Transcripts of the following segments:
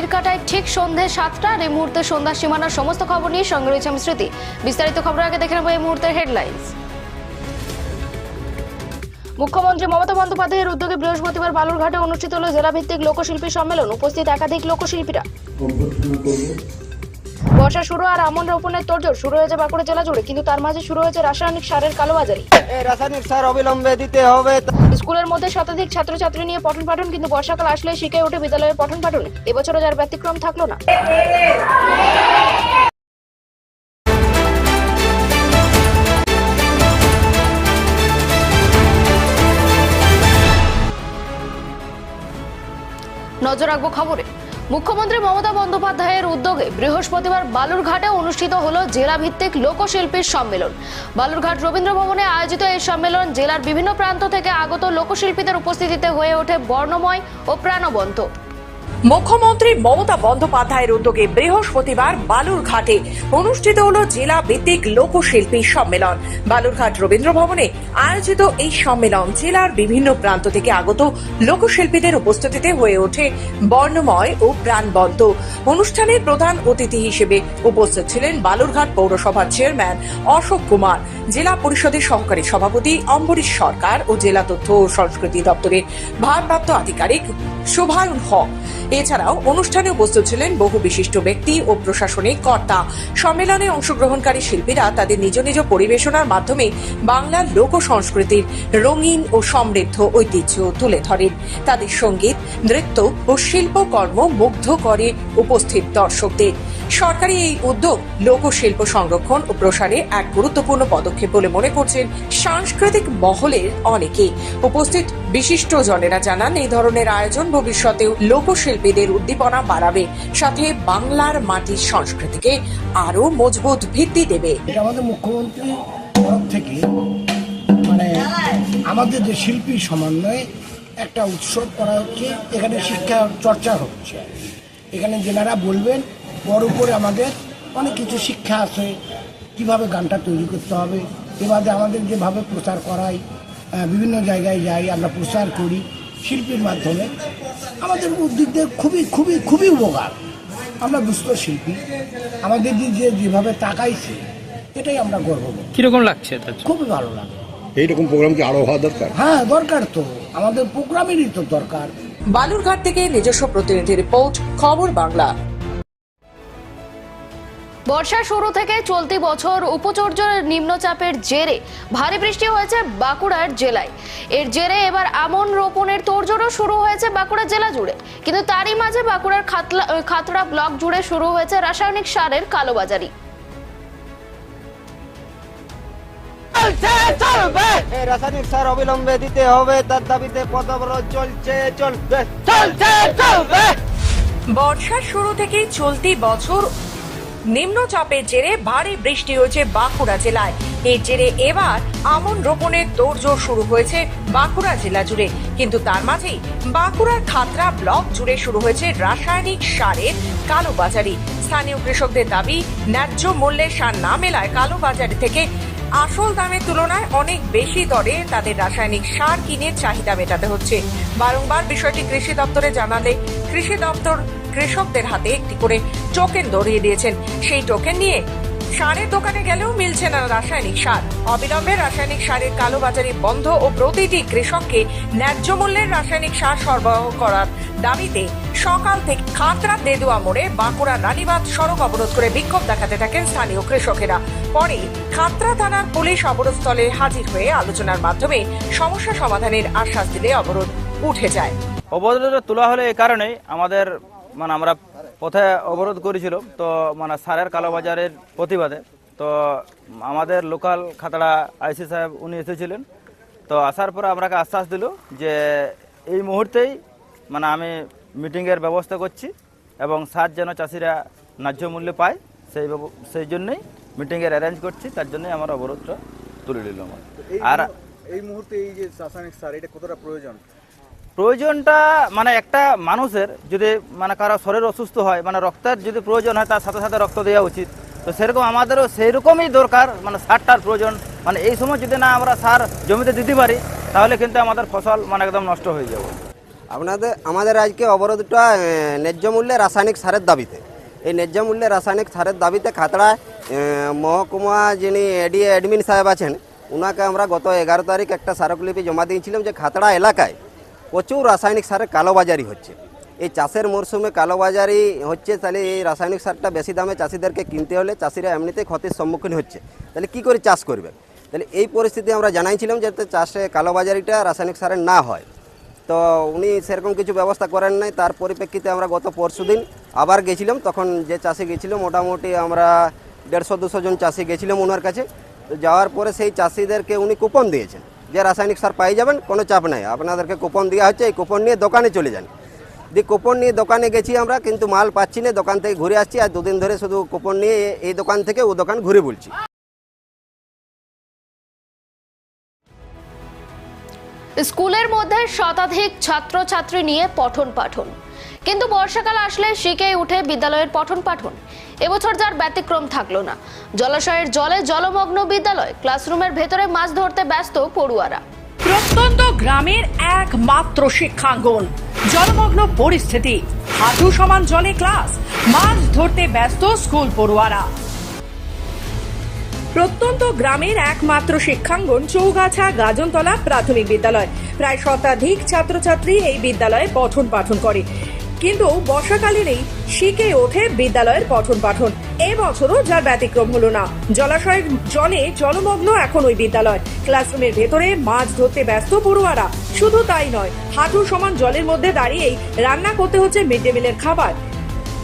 ঘড়ির কাটায় ঠিক সন্ধে আর এই মুহূর্তে সন্ধ্যা সীমানার সমস্ত খবর নিয়ে সঙ্গে রয়েছে আমি স্মৃতি। বিস্তারিত খবর আগে দেখে নেব এই মুহূর্তের হেডলাইন্স মুখ্যমন্ত্রী মমতা বন্দ্যোপাধ্যায়ের উদ্যোগে বৃহস্পতিবার বালুরঘাটে অনুষ্ঠিত হল জেলাভিত্তিক লোকশিল্পী সম্মেলন। উপস্থিত একাধিক লোকশিল্পীরা। বর্ষা শুরু আর আমন রোপণের তোড়জোড় শুরু হয়েছে বাঁকুড়া জেলা জুড়ে কিন্তু তার মাঝে শুরু হয়েছে রাসায়নিক সারের কালোবাজারি। রাসায়নিক সার অবিলম্বে দিতে হবে। স্কুলের মধ্যে শতাধিক ছাত্রছাত্রী নিয়ে পঠন পাঠন কিন্তু বর্ষাকাল আসলে শিখে ওঠে বিদ্যালয়ের পঠন পাঠন। এবছরও যার ব্যতিক্রম থাকল না। নজর রাখব খবরে। মুখ্যমন্ত্রী মমতা বন্দ্যোপাধ্যায়ের উদ্যোগে বৃহস্পতিবার বালুরঘাটে অনুষ্ঠিত হল জেলাভিত্তিক লোকশিল্পীর সম্মেলন। বালুরঘাট রবীন্দ্র ভবনে আয়োজিত এই সম্মেলন জেলার বিভিন্ন প্রান্ত থেকে আগত লোকশিল্পীদের উপস্থিতিতে হয়ে ওঠে বর্ণময় ও প্রাণবন্ত। মুখ্যমন্ত্রী মমতা বন্দ্যোপাধ্যায়ের উদ্যোগে বৃহস্পতিবার বালুরঘাটে অনুষ্ঠিত হল জেলা ভিত্তিক লোকশিল্পী সম্মেলন। বালুরঘাট রবীন্দ্র ভবনে আয়োজিত এই সম্মেলন জেলার বিভিন্ন প্রান্ত থেকে আগত লোকশিল্পীদের উপস্থিতিতে হয়ে ওঠে বর্ণময় ও প্রাণবন্ত। অনুষ্ঠানের প্রধান অতিথি হিসেবে উপস্থিত ছিলেন বালুরঘাট পৌরসভার চেয়ারম্যান অশোক কুমার, জেলা পরিষদের সহকারী সভাপতি অম্বরীশ সরকার ও জেলা তথ্য ও সংস্কৃতি দপ্তরের ভারপ্রাপ্ত আধিকারিক শোভায়ুন হক। এছাড়াও অনুষ্ঠানে উপস্থিত ছিলেন বহু বিশিষ্ট ব্যক্তি ও প্রশাসনিক কর্তা। সম্মেলনে অংশগ্রহণকারী শিল্পীরা তাদের নিজ নিজ পরিবেশনার মাধ্যমে বাংলার লোক সংস্কৃতির রঙিন ও সমৃদ্ধ ঐতিহ্য তুলে ধরেন। তাদের সংগীত, নৃত্য ও শিল্পকর্ম মুগ্ধ করে উপস্থিত দর্শকদের। সরকারি এই উদ্যোগ লোকশিল্প সংরক্ষণ ও প্রসারে এক গুরুত্বপূর্ণ পদক্ষেপ বলে মনে করছেন সাংস্কৃতিক মহলের অনেকে। উপস্থিত বিশিষ্ট জনেরা জানান, এই ধরনের আয়োজন ভবিষ্যতেও লোকশিল্পীদের উদ্দীপনা বাড়াবে, সাথে বাংলার মাটির সংস্কৃতিকে আরও মজবুত ভিত্তি দেবে। এটা আমাদের মুখ্যমন্ত্রীর তরফ থেকে মানে আমাদের যে শিল্পী সমন্বয়ে একটা উৎসব করা হচ্ছে, এখানে শিক্ষা চর্চা হচ্ছে। এখানে যেনারা বলবেন বড় করে আমাদের অনেক কিছু শিক্ষা আছে কীভাবে গানটা তৈরি করতে হবে এবারে আমাদের যেভাবে প্রচার করাই বিভিন্ন জায়গায় যাই আমরা প্রচার করি শিল্পীর মাধ্যমে আমাদের উদ্যোগদের খুবই খুবই খুবই উপকার। আমরা দুস্থ শিল্পী আমাদের যে যেভাবে তাকাইছে এটাই আমরা গর্ব করি কীরকম লাগছে খুবই ভালো লাগে। এইরকম প্রোগ্রাম কি আরও হওয়া দরকার? হ্যাঁ দরকার তো। আমাদের প্রোগ্রামেরই তো দরকার। বালুরঘাট থেকে নিজস্ব প্রতিনিধি রিপোর্ট খবর বাংলা। বর্ষা শুরু থেকে চলতি বছর উপচর্য নিম্নচাপের জেরে ভারী বৃষ্টি হয়েছে বাঁকুড়ার জেলায়। এর জেরে এবার আমন রোপণের তোড়জোড়ও শুরু হয়েছে বাঁকুড়া জেলা জুড়ে। কিন্তু তারই মাঝে বাঁকুড়ার খাতলা খাতড়া ব্লক জুড়ে শুরু হয়েছে রাসায়নিক সারের কালোবাজারি। এই রাসায়নিক সার অবিলম্বে দিতে হবে তার দাবিতে পথ চলছে চলবে চলছে চলবে। বর্ষার শুরু থেকেই চলতি বছর নিম্নচাপের জেরে ভারী বৃষ্টি হয়েছে বাঁকুড়া জেলায়। এর জেরে এবার আমন রোপণের তোড়জোড় শুরু হয়েছে বাঁকুড়া জেলা জুড়ে। কিন্তু তার মাঝেই বাঁকুড়ার খাতরা ব্লক জুড়ে শুরু হয়েছে রাসায়নিক সারের কালোবাজারি। স্থানীয় কৃষকদের দাবি, ন্যায্য মূল্যে সার না মেলায় কালোবাজারি থেকে আসল দামের তুলনায় অনেক বেশি দরে তাদের রাসায়নিক সার কিনে চাহিদা মেটাতে হচ্ছে। বারংবার বিষয়টি কৃষি দপ্তরে জানালে কৃষি দপ্তর কৃষকদের হাতে একটি করে টোকেন ধরিয়ে দিয়েছেন। সেই টোকেন নিয়ে সারের দোকানে গেলেও মিলছে না রাসায়নিক সার। অবিলম্বে রাসায়নিক সারের কালোবাজারি বন্ধ ও প্রতিটি কৃষককে ন্যায্য মূল্যের রাসায়নিক সার সরবরাহ করার দাবিতে সকাল থেকে খাতড়া দেদুয়া মোড়ে বাঁকুড়া রানীবাদ সড়ক অবরোধ করে বিক্ষোভ দেখাতে থাকেন স্থানীয় কৃষকেরা। পরে খাতরা থানার পুলিশ অবরোধস্থলে হাজির হয়ে আলোচনার মাধ্যমে সমস্যা সমাধানের আশ্বাস দিলে অবরোধ উঠে যায়। অবরোধ তোলা হলে এই কারণে আমাদের মানে আমরা পথে অবরোধ করেছিল তো মানে সারের কালোবাজারের প্রতিবাদে তো আমাদের লোকাল খাতড়া আইসি সাহেব উনি এসেছিলেন তো আসার পরে আপনাকে আশ্বাস দিল যে এই মুহূর্তেই মানে আমি মিটিংয়ের ব্যবস্থা করছি এবং সার যেন চাষিরা ন্যায্য মূল্যে পায় সেই সেই জন্যই মিটিংয়ের অ্যারেঞ্জ করছি তার জন্যই আমার অবরোধটা তুলে নিল আমার আর এই মুহূর্তে এই যে রাসায়নিক সার এটা কতটা প্রয়োজন? প্রয়োজনটা মানে একটা মানুষের যদি মানে কারও শরীর অসুস্থ হয় মানে রক্তের যদি প্রয়োজন হয়, তার সাথে সাথে রক্ত দেওয়া উচিত। তো সেরকম আমাদেরও সেই রকমই দরকার মানে সারটার প্রয়োজন। মানে এই সময় যদি না আমরা সার জমিতে দিতে পারি, তাহলে কিন্তু আমাদের ফসল মানে একদম নষ্ট হয়ে যাবে। আপনাদের, আমাদের আজকে অবরোধটা ন্যায্য মূল্যে রাসায়নিক সারের দাবিতে। এই ন্যায্য মূল্যে রাসায়নিক সারের দাবিতে খাতড়ায় মহকুমা যিনি এডি অ্যাডমিন সাহেব আছেন ওনাকে আমরা গত এগারো তারিখ একটা স্মারকলিপি জমা দিয়েছিলাম যে খাতড়া এলাকায় প্রচুর রাসায়নিক সারের কালোবাজারি হচ্ছে। এই চাষের মরশুমে কালোবাজারি হচ্ছে, তাহলে এই রাসায়নিক সারটা বেশি দামে চাষিদেরকে কিনতে হলে চাষিরা এমনিতেই ক্ষতির সম্মুখীন হচ্ছে। তাহলে কি করে চাষ করবে? তাহলে এই পরিস্থিতি আমরা জানাইছিলাম যাতে চাষে কালোবাজারিটা রাসায়নিক সারের না হয়। তো উনি সেরকম কিছু ব্যবস্থা করেন নাই, তার পরিপ্রেক্ষিতে আমরা গত পরশু দিন আবার গেছিলাম, তখন যে চাষি গেছিল মোটামুটি আমরা দেড়শো দুশো জন চাষি গেছিলাম ওনার কাছে। তো যাওয়ার পরে সেই চাষিদেরকে উনি কুপন দিয়েছেন। যে রাসায়নিক সার পাই যাবেন, কোনো চাপ নাই। আপনাদেরকে কুপন দেওয়া হচ্ছে, এই কুপন নিয়ে দোকানে চলে যান। দিয়ে কুপন নিয়ে দোকানে গেছি আমরা, কিন্তু মাল পাচ্ছি না, দোকান থেকে ঘুরে আসছি, আর দুদিন ধরে শুধু কুপন নিয়ে এই দোকান থেকে ও দোকান ঘুরে বলছি। স্কুলের মধ্যে শতাধিক ছাত্রছাত্রী নিয়ে পঠন পাঠন। কিন্তু বর্ষাকাল আসলে শিখে উঠে বিদ্যালয়ের পঠন পাঠন। এবছর যার ব্যতিক্রম থাকল না। জলাশয়ের জলে জলমগ্ন বিদ্যালয়, ক্লাসরুমের ভেতরে মাছ ধরতে ব্যস্ত পড়ুয়ারা। প্রত্যন্ত গ্রামের একমাত্র শিক্ষাঙ্গন, জলমগ্ন পরিস্থিতি। হাঁটু সমান জলে ক্লাস, মাছ ধরতে ব্যস্ত স্কুল পড়ুয়ারা। প্রত্যন্ত গ্রামের একমাত্র শিক্ষাঙ্গন চৌগাছা গাজনতলা প্রাথমিক বিদ্যালয়। প্রায় শতাধিক ছাত্রছাত্রী এই বিদ্যালয়ে পঠন পাঠন করে। কিন্তু বর্ষাকালীনই শিখে ওঠে বিদ্যালয়ের পঠন পাঠন। এবছরও যার ব্যতিক্রম হলো না। জলাশয়ের জলে জলমগ্ন এখন ওই বিদ্যালয়। ক্লাসরুমের ভেতরে মাছ ধরতে ব্যস্ত পড়ুয়ারা। শুধু তাই নয়, হাঁটুর সমান জলের মধ্যে দাঁড়িয়েই রান্না করতে হচ্ছে মিড ডে মিলের খাবার।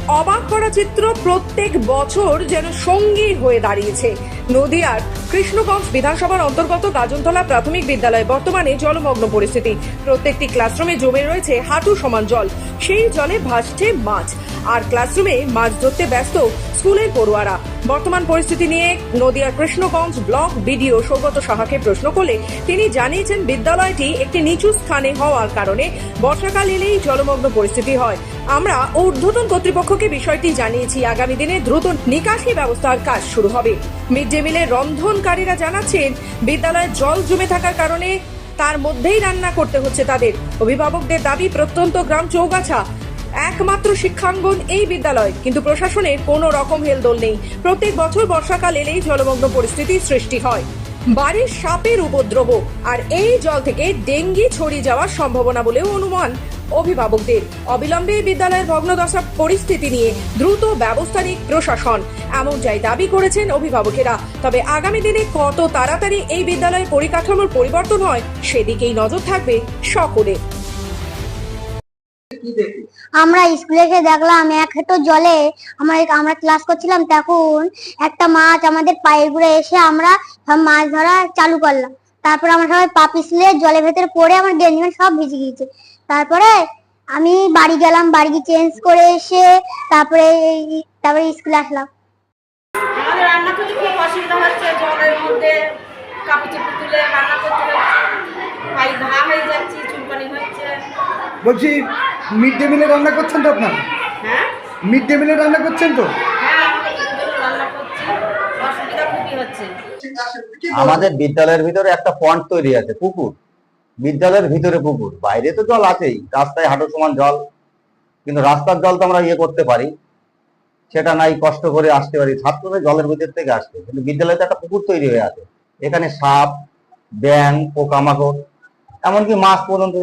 অবাক করা চিত্র প্রত্যেক বছর যেন সঙ্গী হয়ে দাঁড়িয়েছে। নদিয়ার কৃষ্ণগঞ্জ বিধানসভার অন্তর্গত গাজনতলা প্রাথমিক বিদ্যালয়ে বর্তমানে জলমগ্ন পরিস্থিতি। প্রত্যেকটি ক্লাসরুমে জমে রয়েছে হাঁটু সমান জল। সেই জলে ভাসছে মাছ। আর ক্লাসরুমে মাছ ধরতে ব্যস্ত স্কুলের পড়ুয়ারা। বর্তমান পরিস্থিতি নিয়ে নদিয়ার কৃষ্ণগঞ্জ ব্লক বিডিও সৌগত সাহাকে প্রশ্ন করলে তিনি জানিয়েছেন, বিদ্যালয়টি একটি নিচু স্থানে হওয়ার কারণে বর্ষাকাল এলেই জলমগ্ন পরিস্থিতি হয়। আমরা ঊর্ধ্বতন কর্তৃপক্ষকে বিষয়টি জানিয়েছি। আগামী দিনে দ্রুত নিকাশি ব্যবস্থার কাজ শুরু হবে। মিড ডে মিলের রন্ধনকারীরা জানাচ্ছেন, বিদ্যালয়ে জল জমে থাকার কারণে তার মধ্যেই রান্না করতে হচ্ছে তাদের। অভিভাবকদের দাবি, প্রত্যন্ত গ্রাম চৌগাছা, একমাত্র শিক্ষাঙ্গন এই বিদ্যালয়। কিন্তু প্রশাসনের কোনো রকম হেলদোল নেই। প্রত্যেক বছর বর্ষাকাল এলেই জলমগ্ন পরিস্থিতির সৃষ্টি হয়। বাড়ির সাপের উপদ্রব আর এই জল থেকে ডেঙ্গি ছড়িয়ে যাওয়ার সম্ভাবনা বলেও অনুমান অভিভাবকদের। অবিলম্বে বিদ্যালয়ের ভগ্নদশা পরিস্থিতি নিয়ে দ্রুত ব্যবস্থা নিক প্রশাসন। এমন যাই দাবি করেছেন অভিভাবকেরা। তবে আগামী দিনে কত তাড়াতাড়ি এই বিদ্যালয়ের পরিকাঠামোর পরিবর্তন হয়, সেদিকেই নজর থাকবে সকলের। আমরা স্কুলে এসে দেখলাম এক হেঁটো জলে আমরা আমরা ক্লাস করছিলাম তখন একটা মাছ আমাদের পায়ের ঘুরে এসে আমরা সব মাছ ধরা চালু করলাম। তারপরে আমরা সবাই পা পিছলে জলের ভেতরে পড়ে আমার গেঞ্জি মেঞ্জি সব ভিজে গিয়েছে। তারপরে আমি বাড়ি গেলাম বাড়ি গিয়ে চেঞ্জ করে এসে তারপরে এই- তারপরে স্কুলে আসলাম। আমাদের রান্না করতে খুব অসুবিধা হচ্ছে জলের মধ্যে কাপড় চোপড় তুলে রান্না করতে হচ্ছে। পাই ঘা হয়ে যাচ্ছে চুলকানি হচ্ছে। বলছি মিড ডে মিলে রান্না করছেন তো আপনারা? হ্যাঁ? মিড ডে মিলে রান্না করছেন তো? হ্যাঁ আমাদের বিদ্যালয়ের ভিতরে একটা পয়েন্ট তৈরি আছে পুকুর। বিদ্যালয়ের ভিতরে পুকুর। বাইরে তো জল আছেই। রাস্তায় হাঁটু সমান জল। কিন্তু রাস্তার জল তো আমরা ইয়ে করতে পারি। সেটা নাই কষ্ট করে আসতে পারি। ছাত্রদের জলের ভিতর থেকে আসতে। কিন্তু বিদ্যালয়ে তো একটা পুকুর তৈরি হয়ে আছে। এখানে সাপ ব্যাং পোকামাকড় এমনকি মাছ পর্যন্ত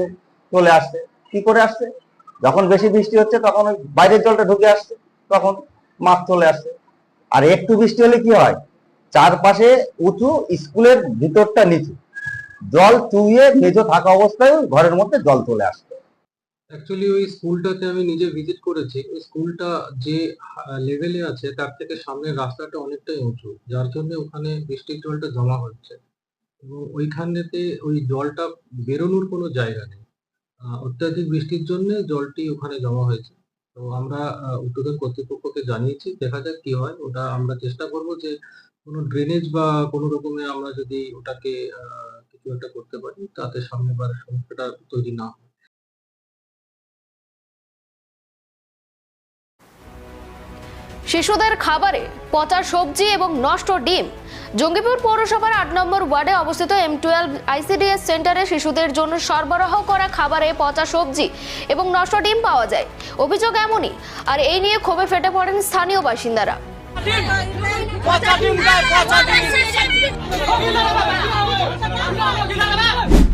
চলে আসছে। কি করে আসছে? যখন বেশি বৃষ্টি হচ্ছে, তখন বাইরের জলটা ঢুকে আসছে, তখন মাছ চলে আসছে আর একটু বৃষ্টি হলে কি হয়? চারপাশে উঁচু স্কুলের ভিতরটা নিচু। জল চুইয়ে মেঝো থাকা অবস্থায় ঘরের মধ্যে জল চলে আসছে অ্যাকচুয়ালি ওই স্কুলটাতে আমি নিজে ভিজিট করেছি। ওই স্কুলটা যে লেভেলে আছে, তার থেকে সামনের রাস্তাটা অনেকটাই উঁচু, যার জন্য ওখানে বৃষ্টির জলটা জমা হচ্ছে। এবং ওইখানেতে ওই জলটা বেরোনোর কোনো জায়গা নেই। অত্যাধিক বৃষ্টির জন্য জলটি ওখানে জমা হয়েছে। তো আমরা উদ্যোগের কর্তৃপক্ষকে জানিয়েছি, দেখা যাক কি হয়। ওটা আমরা চেষ্টা করব যে কোনো ড্রেনেজ বা কোনো রকমে আমরা যদি ওটাকে কিছু একটা করতে পারি, তাতে সামনেবার সমস্যাটা তৈরি না হয় শিশুদের খাবারে পচা সবজি এবং নষ্ট ডিম। জঙ্গিপুর পৌরসভার আট নম্বর ওয়ার্ডে অবস্থিত এম টুয়েলভ আইসিডিএস সেন্টারে শিশুদের জন্য সরবরাহ করা খাবারে পচা সবজি এবং নষ্ট ডিম পাওয়া যায়। অভিযোগ এমনই, আর এই নিয়ে ক্ষোভে ফেটে পড়েন স্থানীয় বাসিন্দারা।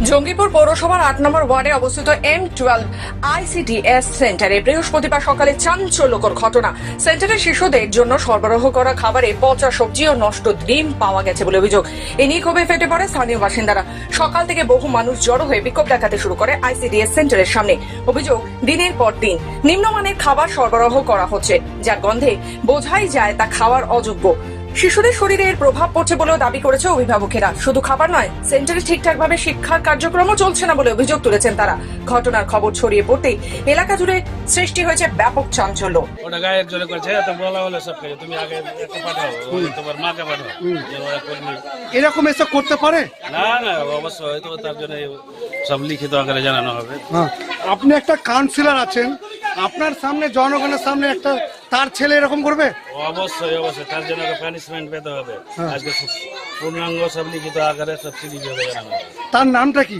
জঙ্গিপুর পৌরসভার আট নম্বর ওয়ার্ডে অবস্থিত এম টুয়েলভ আইসিডিএস সেন্টারে বৃহস্পতিবার সকালে চাঞ্চল্যকর ঘটনা। সেন্টারের শিশুদের জন্য সরবরাহ করা খাবারে পচা সবজি ও নষ্ট ডিম পাওয়া গেছে বলে অভিযোগ। এ নিয়ে ক্ষোভে ফেটে পড়ে স্থানীয় বাসিন্দারা। সকাল থেকে বহু মানুষ জড়ো হয়ে বিক্ষোভ দেখাতে শুরু করে আইসিডিএস সেন্টারের সামনে। অভিযোগ, দিনের পর দিন নিম্নমানের খাবার সরবরাহ করা হচ্ছে, যার গন্ধে বোঝাই যায় তা খাওয়ার অযোগ্য। শিশুদের শরীরে এর প্রভাব পড়ছে বলেও দাবি করেছে অভিভাবকেরা। শুধু খাবার নয় সেন্টারে ঠিকঠাকভাবে শিক্ষার কার্যক্রমও চলছে না বলে অভিযোগ তুলেছেন তারা। ঘটনার খবর ছড়িয়ে পড়তেই এলাকা জুড়ে সৃষ্টি হয়েছে ব্যাপক চাঞ্চল্য। তো এরকম এসব করতে পারে? না না অবশ্যই হয়তো তার জন্য সব লিখিত আকারে জানানো হবে। হ্যাঁ। আপনি একটা কাউন্সিলর আছেন আপনার সামনে জনগণের সামনে একটা তার ছেলে এরকম করবে? অবশ্যই অবশ্যই। তার জন্য পানিশমেন্ট পেতে হবে। আজকে পূর্ণাঙ্গ সব লিখিত আকারে সব হবে তার নামটা কি?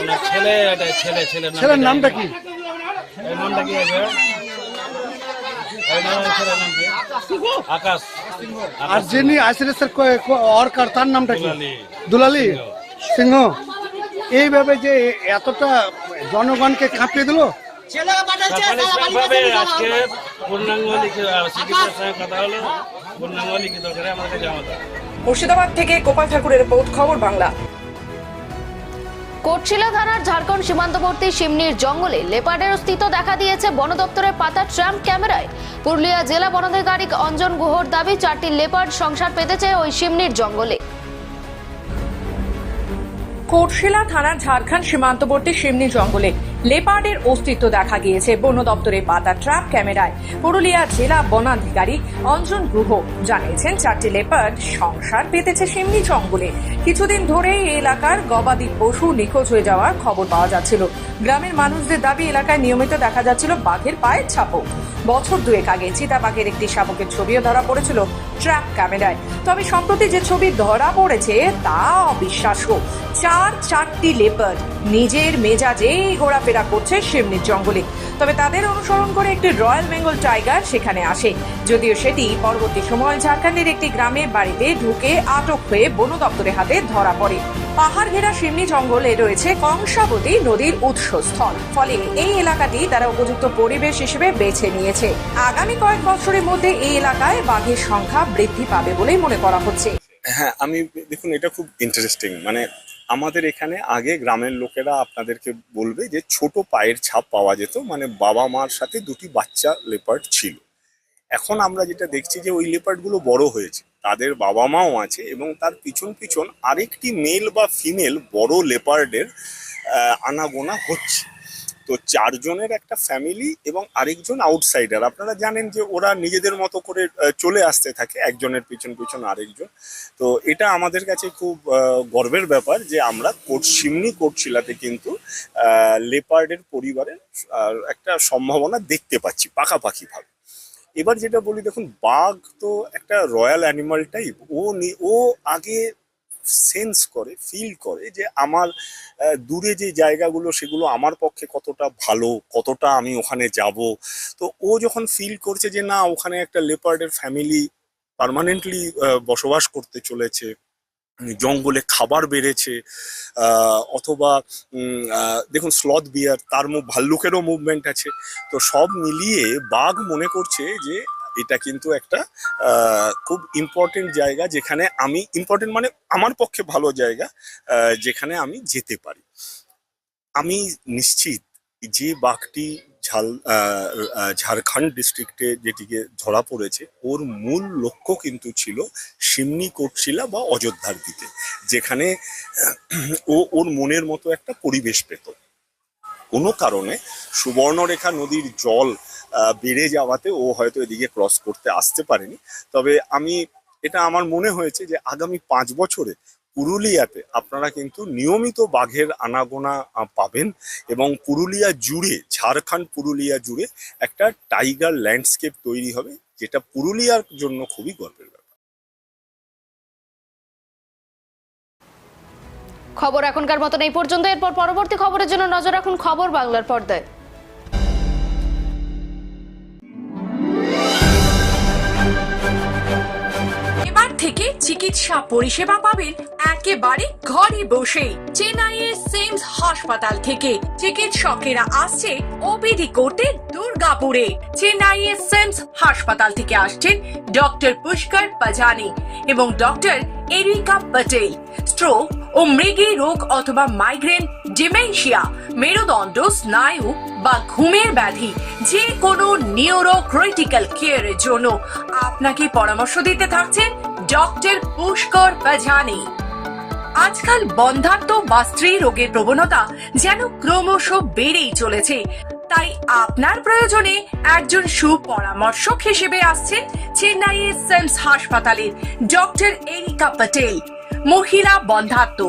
ওনার ছেলে এটা ছেলে ছেলের ছেলের নামটা কি? নামটা কি আছে? আকাশ। আর যিনি আইসিডিএস এর অর্কার তার নামটা কি? দুলালি। সিংহ। এইভাবে যে এতটা জনগণকে কাঁপিয়ে দিল আজকে পূর্ণাঙ্গ লিখিত কথা হলো। পূর্ণাঙ্গ লিখিত করে আমাদের জমা মুর্শিদাবাদ থেকে গোপাল ঠাকুরের রিপোর্ট খবর বাংলা। কোটশিলা থানার ঝাড়খণ্ড সীমান্তবর্তী সিমনির জঙ্গলে লেপার্ডের অস্তিত্ব দেখা দিয়েছে বন দপ্তরের পাতা ট্রাম্প ক্যামেরায়। পুরুলিয়া জেলা বনাধিকারিক অঞ্জন গুহর দাবি চারটি লেপার্ড সংসার পেতেছে ওই সিমনির জঙ্গলে। কোটশিলা থানার ঝাড়খণ্ড সীমান্তবর্তী সিমনি জঙ্গলে লেপার্ডের অস্তিত্ব দেখা গিয়েছে। বন দপ্তরের পাতা ট্র্যাপ ক্যামেরায়। পুরুলিয়া জেলা বনাধিকারী অঞ্জন গুহ জানিয়েছেন, চারটি লেপার্ড সংসার পেতেছে সিমনি জঙ্গলে। কিছুদিন ধরেই এলাকার গবাদি পশু নিখোঁজ হয়ে যাওয়ার খবর পাওয়া যাচ্ছিল। গ্রামের মানুষদের দাবি, এলাকায় নিয়মিত দেখা যাচ্ছিল বাঘের পায়ের ছাপও। বছর দুয়েক আগে চিতাবাঘের একটি শাবকের ছবিও ধরা পড়েছিল ট্র্যাপ ক্যামেরায়। তবে সম্প্রতি যে ছবি ধরা পড়েছে, তা অবিশ্বাস্য। চার চারটি লেপার্ড নিজের মেজাজেই ঘোরাফেরা করছে সিমনির জঙ্গলে। তবে তাদের অনুসরণ করে একটি রয়্যাল বেঙ্গল টাইগার সেখানে আসে। যদিও সেটি পরবর্তী সময় ঝাড়খণ্ডের একটি গ্রামে বাড়িতে ঢুকে আটক হয়ে বন দপ্তরের হাতে ধরা পড়ে। পাহাড় ঘেরা সিমনি জঙ্গলে রয়েছে কংসাবতী নদীর উৎসস্থল। ফলে এই এলাকাটি তারা উপযুক্ত পরিবেশ হিসেবে বেছে নিয়েছে। আগামী কয়েক বছরের মধ্যে এই এলাকায় বাঘের সংখ্যা বৃদ্ধি পাবে বলেই মনে করা হচ্ছে। হ্যাঁ আমি দেখুন, এটা খুব ইন্টারেস্টিং মানে আমাদের এখানে আগে গ্রামের লোকেরা আপনাদেরকে বলবে যে ছোট পায়ের ছাপ পাওয়া যেত মানে বাবা মার সাথে দুটি বাচ্চা লেপার্ড ছিল। এখন আমরা যেটা দেখছি যে ওই লেপার্ডগুলো বড় হয়েছে। তাদের বাবা মাও আছে এবং তার পিছন পিছন আরেকটি মেল বা ফিমেল বড় লেপার্ডের আনাগোনা হচ্ছে। তো চারজনের একটা ফ্যামিলি এবং আরেকজন আউটসাইডার আপনারা জানেন যে ওরা নিজেদের মতো করে চলে আসতে থাকে, একজনের পিছন পিছন আরেকজন। তো এটা আমাদের কাছে খুব গর্বের ব্যাপার যে আমরা কোট সিমনি কোটশিলাতে কিন্তু লেপার্ডের পরিবারের একটা সম্ভাবনা দেখতে পাচ্ছি পাকাপাকিভাবে এবার যেটা বলি, দেখুন, বাঘ তো একটা রয়্যাল অ্যানিমাল টাইপ ও ও আগে সেন্স করে ফিল করে যে আমার দূরে যে জায়গাগুলো সেগুলো আমার পক্ষে কতটা ভালো, কতটা আমি ওখানে যাব। তো ও যখন ফিল করছে যে না, ওখানে একটা লেপার্ডের ফ্যামিলি পার্মানেন্টলি বসবাস করতে চলেছে, জঙ্গলে খাবার বেড়েছে অথবা দেখুন স্লথ বিয়ার তার মুভ ভাল্লুকেরও মুভমেন্ট আছে। তো সব মিলিয়ে বাঘ মনে করছে যে এটা কিন্তু একটা খুব ইম্পর্টেন্ট জায়গা যেখানে আমি ইম্পর্টেন্ট মানে আমার পক্ষে ভালো জায়গা যেখানে আমি যেতে পারি। আমি নিশ্চিত যে বাঘটি ঝাল ঝাড়খণ্ড ডিস্ট্রিক্টে যেটিকে ধরা পড়েছে, ওর মূল লক্ষ্য কিন্তু ছিল সিমনি কোটশিলা বা অযোধ্যার দিকে, যেখানে ও, ওর মনের মতো একটা পরিবেশ পেত। কোনো কারণে সুবর্ণরেখা নদীর জল বেড়ে যাওয়াতে ও হয়তো এদিকে ক্রস করতে আসতে পারেনি। তবে আমি, এটা আমার মনে হয়েছে যে আগামী পাঁচ বছরে পুরুলিয়াতে আপনারা কিন্তু নিয়মিত বাঘের আনাগোনা পাবেন এবং পুরুলিয়া জুড়ে, ঝাড়খণ্ড পুরুলিয়া জুড়ে একটা টাইগার ল্যান্ডস্কেপ তৈরি হবে, যেটা পুরুলিয়ার জন্য খুবই গর্বের ব্যাপার। খবর এখনকার মতন এই পর্যন্ত। এরপর পরবর্তী খবরের জন্য নজর রাখুন খবর বাংলার পর্দায়। থেকে চিকিৎসা পরিষেবা পাবেন একেবারে ঘরে বসে চেন্নাইয়ের সিমস হাসপাতাল থেকে। চিকিৎসকেরা আসছে ওপিডি করতে দুর্গাপুরে। চেন্নাইয়ের সিমস হাসপাতাল থেকে আসছেন ডক্টর পুষ্কর পাজানি এবং ডক্টর এরিকা পটেল স্ট্রোক ও মৃগী রোগ অথবা মাইগ্রেন ডিমেনশিয়া মেরুদণ্ড, স্নায়ু বা ঘুমের ব্যাধি যে কোনো নিউরো ক্রিটিক্যাল কেয়ারের জন্য আপনাকে পরামর্শ দিতে থাকছেন ডক্টর পুষ্কর পাজানি আজকাল বন্ধাত্ম বা স্ত্রী রোগের প্রবণতা যেন ক্রমশ বেড়েই চলেছে। তাই আপনার প্রয়োজনে একজন সুপরামর্শক হিসেবে আসছেন চেন্নাইয়ের সেমস হাসপাতালের ডক্টর এরিকা পটেল, মহিলা বন্ধাত্ম,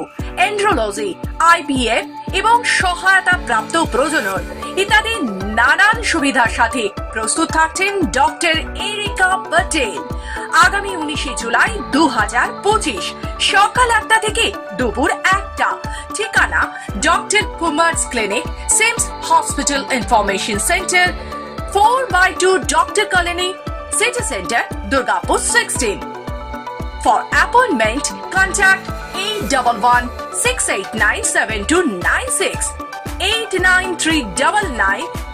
এন্ড্রোলজি, আইবিএফ এবং সহায়তা প্রাপ্ত প্রজনন। ইত্যাদি নানান সুবিধার সাথে প্রস্তুত থাকছেন ডক্টর এরিকা পটেল। আগামী উনিশে জুলাই দু হাজার পঁচিশ সকাল আটটা থেকে দুপুর একটা। ঠিকানা doctor Kumar's clinic CIMS hospital information centre four by two doctor colony city centre Durgapur sixteen. For appointment,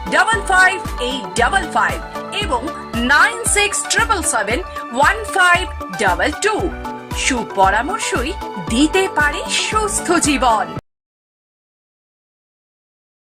contact 811 689 89399 55855 এবং 9677 1522 সুপরামর্শই দিতে পারে সুস্থ জীবন।